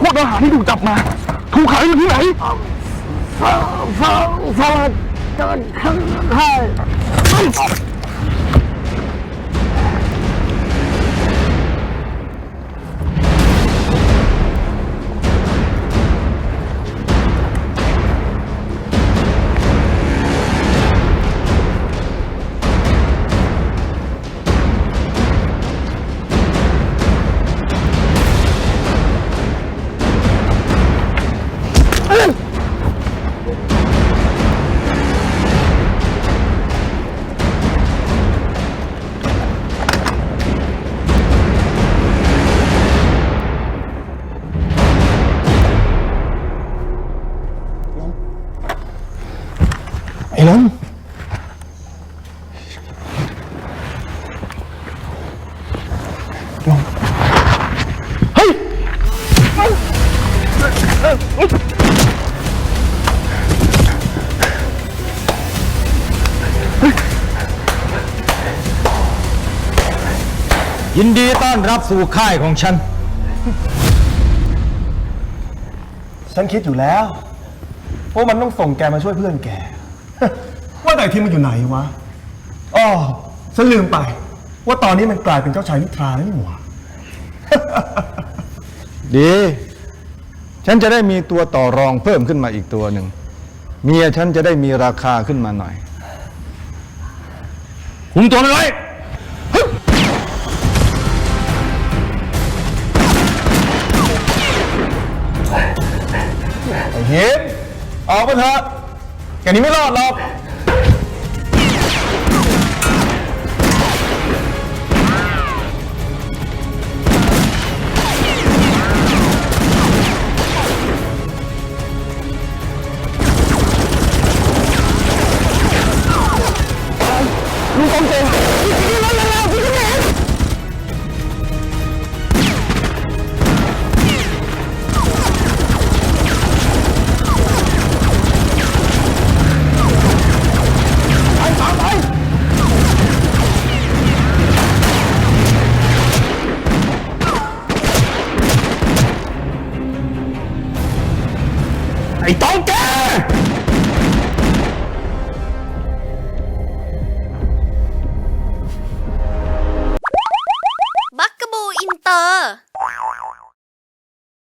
พวกทหารที่ถูกจับมา ถูกขังอยู่ที่ไหนฟังฟังฟังท่านท่า ไอ้ล้มลงเฮ้ยยินดีต้อนรับสู่ค่ายของฉัน ฉันคิดอยู่แล้วว่ามันต้องส่งแกมาช่วยเพื่อนแก ว่าแต่ทีมมันอยู่ไหนวะอ๋อฉันลืมไป ว่าตอนนี้มันกลายเป็นเจ้าชายนิทราแล้วนี่หว่า ดี ฉันจะได้มีตัวต่อรองเพิ่มขึ้นมาอีกตัวหนึ่ง เมียฉันจะได้มีราคาขึ้นมาหน่อย คุมตัวมันไว้ ไอ้เห็นออกมาเถอะ แกหนี้ไม่รอดหรอก ลุงกองเจอ ไอ้ต้องแก